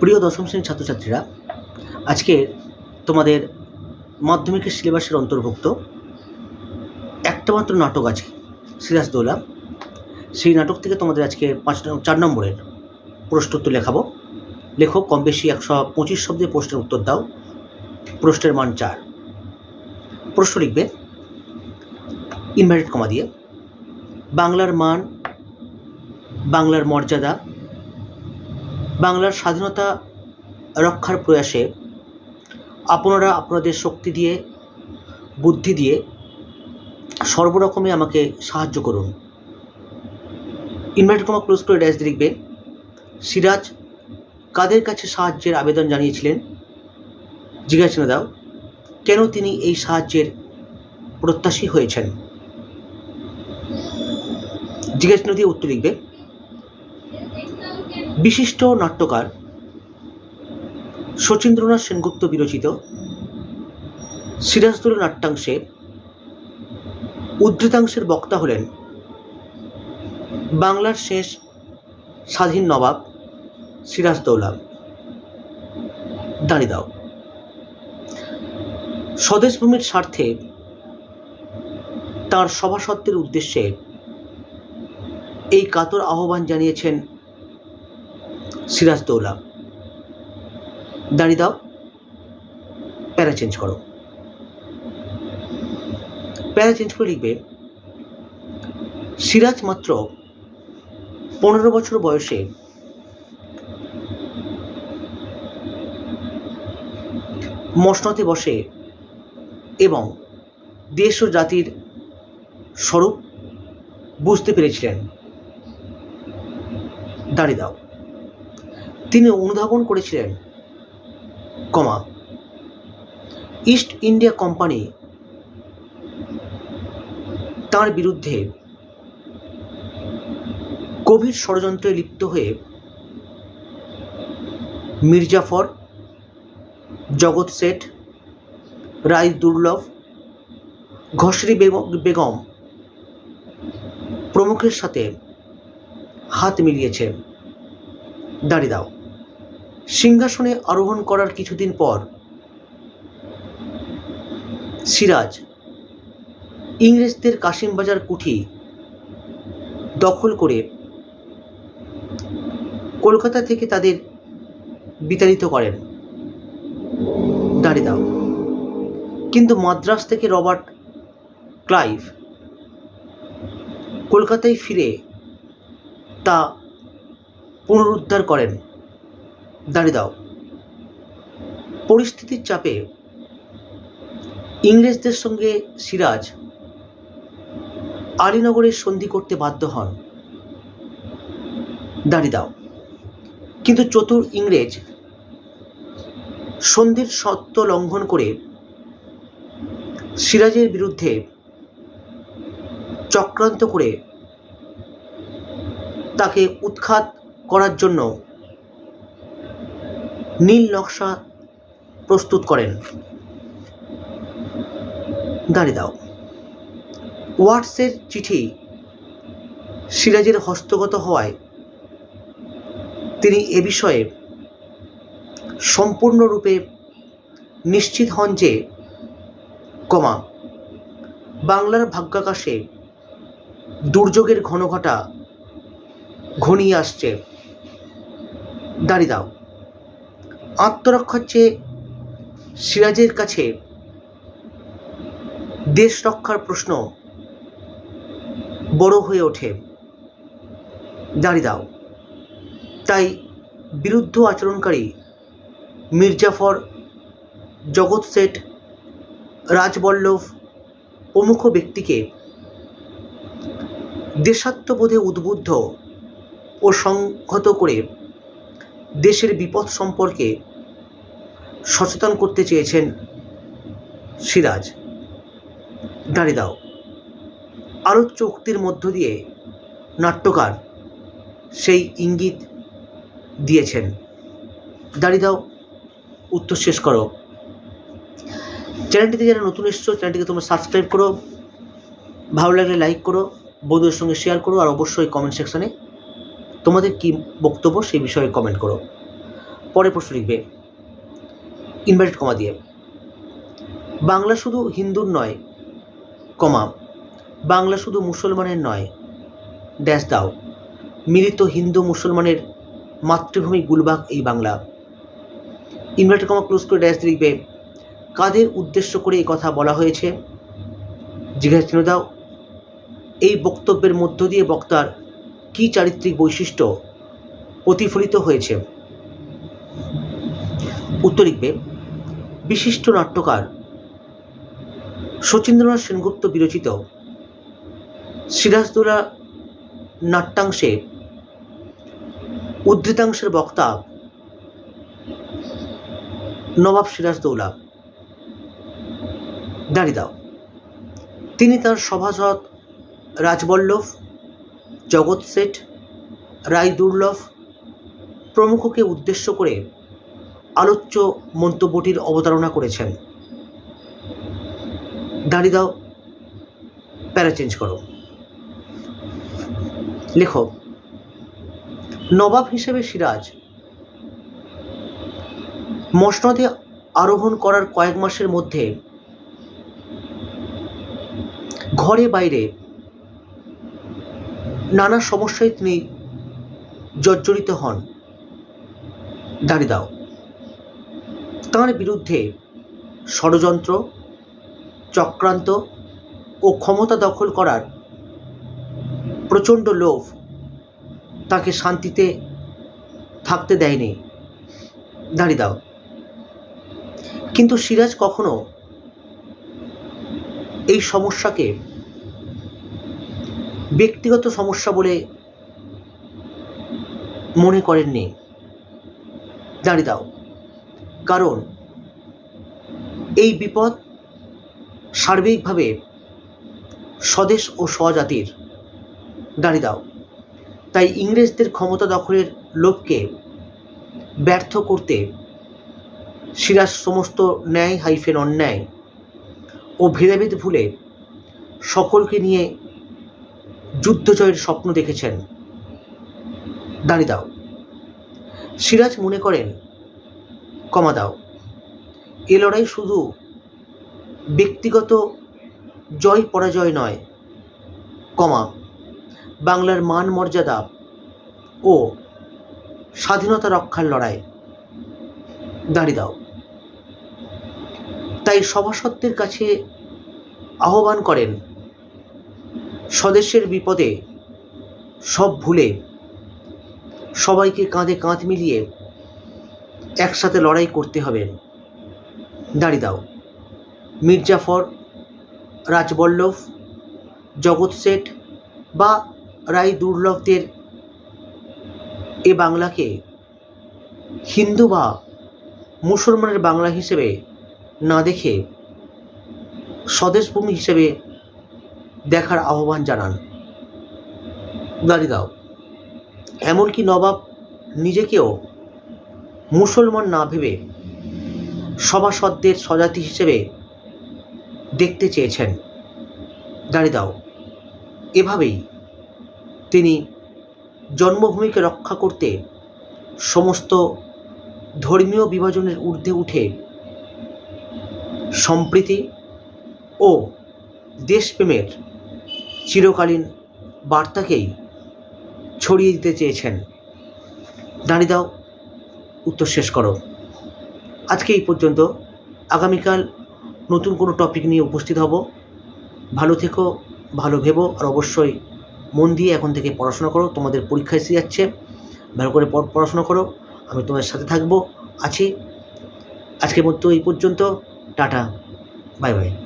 প্রিয় দশম শ্রেণির ছাত্রছাত্রীরা, আজকে তোমাদের মাধ্যমিকের সিলেবাসের অন্তর্ভুক্ত একটা মাত্র নাটক আছে সিরাজদৌলা সেই নাটক থেকে তোমাদের আজকে পাঁচ চার নম্বরের প্রশ্ন উত্তর লেখাবো। লেখো কম বেশি একশো পঁচিশ শব্দে প্রশ্নের উত্তর দাও। প্রশ্নের মান চার। প্রশ্ন লিখবে ইনভার্টেড কমা দিয়ে, বাংলার মান, বাংলার মর্যাদা বাংলার স্বাধীনতা রক্ষার প্রয়াসে আপনারা আপনাদের শক্তি দিয়ে, বুদ্ধি দিয়ে সর্বরকমে আমাকে সাহায্য করুন। ইনভার্টেড কমা ক্লোজ করে ড্যাশ দিয়ে লিখবে, সিরাজ, কাদের কাছে সাহায্যের আবেদন জানিয়েছিলেন? জিজ্ঞাসা দাও, কেন তিনি এই সাহায্যের প্রত্যাশী হয়েছেন? জিজ্ঞাসা দিয়ে উত্তর লিখবে বিশিষ্ট নাট্যকার শচীন্দ্রনাথ সেনগুপ্ত বিরচিত সিরাজদৌল নাট্যাংশে উদ্ধৃতাংশের বক্তা হলেন বাংলার শেষ স্বাধীন নবাব সিরাজদৌলা দাঁড়িয়ে দাও। স্বদেশভূমির স্বার্থে তার সভাসত্বের উদ্দেশ্যে এই কাতর আহ্বান জানিয়েছেন সিরাজদৌলা। দাঁড়িয়ে দাও, প্যারা চেঞ্জ করো। প্যারা চেঞ্জ করে লিখবে, সিরাজ মাত্র পনেরো বছর বয়সে মসনতে বসে এবং দেশ ও জাতির স্বরূপ বুঝতে পেরেছিলেন। দাঁড়িয়ে দাও। তিনি অনুধাবন করেছিলেন, কমা, ইস্ট ইন্ডিয়া কোম্পানি তার বিরুদ্ধে গভীর ষড়যন্ত্রে লিপ্ত হয়ে মির্জাফর, জগৎ শেঠ, রায় দুর্লভ ঘসরি বেগম প্রমুখের সাথে হাত মিলিয়েছে দাঁড়িয়ে দাও। সিংহাসনে আরোহণ করার কিছুদিন পর সিরাজ, ইংরেজদের কাশিমবাজার কুঠি দখল করে কলকাতা থেকে তাদের বিতাড়িত করেন দাঁড়িয়ে দাও কিন্তু মাদ্রাস থেকে রবার্ট ক্লাইভ কলকাতায় ফিরে তা পুনরুদ্ধার করেন। দাঁড়িয়ে দাও। পরিস্থিতির চাপে ইংরেজদের সঙ্গে সিরাজ আলীনগরের সন্ধি করতে বাধ্য হন। দাঁড়িয়ে দাও। কিন্তু চতুর ইংরেজ সন্ধির সত্য লঙ্ঘন করে সিরাজের বিরুদ্ধে চক্রান্ত করে তাকে উৎখাত করার জন্য নীল নকশা প্রস্তুত করেন। দাঁড়িয়ে দাও। ওয়াটসের চিঠি সিরাজের হস্তগত হওয়ায় তিনি এ বিষয়ে সম্পূর্ণরূপে নিশ্চিত হন যে, কমা, বাংলার ভাগ্যাকাশে দুর্যোগের ঘনঘটা ঘনিয়ে আসছে। দাঁড়িয়ে দাও। আত্মরক্ষার চেয়ে সিরাজের কাছে। দেশ রক্ষার প্রশ্ন বড় হয়ে ওঠে। দাঁড়িয়ে দাও। তাই বিরুদ্ধ আচরণকারী মির্জাফর জগৎ শেঠ, রাজবল্লভ প্রমুখ ব্যক্তিকে দেশাত্মবোধে উদ্বুদ্ধ ও সংহত করে দেশের বিপদ সম্পর্কে সচেতন করতে চেয়েছেন সিরাজ। দাঁড়িয়ে দাও। আলোচ্য উক্তির মধ্য দিয়ে নাট্যকার সেই ইঙ্গিত দিয়েছেন। দাঁড়িয়ে দাও, উত্তর শেষ করো। চ্যানেলটিতে যারা নতুন এসছো, চ্যানেলটিকে তোমরা সাবস্ক্রাইব করো। ভালো লাগলে লাইক করো, বন্ধুদের সঙ্গে শেয়ার করো, আর অবশ্যই কমেন্ট সেকশনে তোমাদের কী বক্তব্য সেই বিষয়ে কমেন্ট করো। পরে প্রশ্ন লিখবে ইনভার্টেড কমা দিয়ে, বাংলা শুধু হিন্দুর নয় কমা বাংলা শুধু মুসলমানের নয় ড্যাশ দাও, মিলিত হিন্দু মুসলমানের মাতৃভূমি গুলবাগ এই বাংলা। ইনভার্টেড কমা ক্লোজ করে ড্যাশ লিখবে, কাদের উদ্দেশ্য করে এই কথা বলা হয়েছে? জিজ্ঞাসা চিহ্ন দাও, এই বক্তব্যের মধ্য দিয়ে বক্তার কী চারিত্রিক বৈশিষ্ট্য প্রতিফলিত হয়েছে? উত্তর লিখবে, বিশিষ্ট নাট্যকার শচীন্দ্রনাথ সেনগুপ্ত বিরচিত সিরাজদৌলা নাট্যাংশে উদ্ধৃতাংশের বক্তা নবাব সিরাজদৌলা। দাঁড়িয়ে দাও। তিনি তার সভাসদ রাজবল্লভ জগৎ শেঠ রায় দুর্লভ, প্রমুখকে উদ্দেশ্য করে আলোচ্য মন্তব্যটির অবতারণা করেছেন। দাঁড়িয়ে দাও, প্যারা চেঞ্জ করো। লেখো, নবাব হিসেবে সিরাজ মসনদে আরোহণ করার কয়েক মাসের মধ্যে ঘরে বাইরে নানা সমস্যায় তিনি জর্জরিত হন। দাঁড়িয়ে দাও। তাঁর বিরুদ্ধে ষড়যন্ত্র, চক্রান্ত ও ক্ষমতা দখল করার প্রচণ্ড লোভ তাকে শান্তিতে থাকতে দেয়নি। দাঁড়িয়ে দাও। কিন্তু সিরাজ কখনো এই সমস্যাকে ব্যক্তিগত সমস্যা বলে মনে করেননি। দাঁড়িয়ে দাও। কারণ এই বিপদ সার্বিকভাবে স্বদেশ ও স্বজাতির। দাঁড়িয়ে দাও। তাই ইংরেজদের ক্ষমতা দখলের লোভকে ব্যর্থ করতে সিরাজ সমস্ত ন্যায় হাইফেন অন্যায় ও ভেদাভেদ ভুলে সকলকে নিয়ে যুদ্ধ জয়ের স্বপ্ন দেখেছেন। দাঁড়িয়ে দাও। সিরাজ মনে করেন, কমা দাও। এ লড়াই শুধু ব্যক্তিগত জয় পরাজয় নয়, কমা। বাংলার মান মর্যাদা ও স্বাধীনতা রক্ষার লড়াই। দাঁড়িয়ে দাও। তাই সভাসদদের কাছে আহ্বান করেন স্বদেশের বিপদে সব ভুলে সবাইকে কাঁধে কাঁধ মিলিয়ে একসাথে লড়াই করতে হবে। দাঁড়িয়ে দাও। মির্জাফর, রাজবল্লভ, জগৎ শেঠ বা রায় দুর্লভদের এ বাংলাকে হিন্দু বা মুসলমানের বাংলা হিসেবে না দেখে স্বদেশভূমি হিসেবে দেখার আহ্বান জানান। দাঁড়িয়ে দাও এমনকি নবাব নিজেকেও মুসলমান না ভেবে সভাসদদের স্বজাতি হিসেবে দেখতে চেয়েছেন। দাঁড়িয়ে দাও এভাবেই তিনি জন্মভূমিকে রক্ষা করতে সমস্ত ধর্মীয় বিভাজনের ঊর্ধ্বে উঠে সম্প্রীতি ও দেশপ্রেমের চিরকালীন বার্তাকেই ছড়িয়ে দিতে চেয়েছেন। দাঁড়িয়ে দাও, উত্তর শেষ করো। আজকে এই পর্যন্ত। আগামীকাল নতুন কোনো টপিক নিয়ে উপস্থিত হব। ভালো থেকো, ভালো ভেবো, আর অবশ্যই মন দিয়ে এখন থেকে পড়াশোনা করো। তোমাদের পরীক্ষা এসে যাচ্ছে। ভালো করে পড়- পড়াশোনা করো। আমি তোমাদের সাথে থাকব, আছি। আজকের মতো এই পর্যন্ত। টাটা। Bye bye.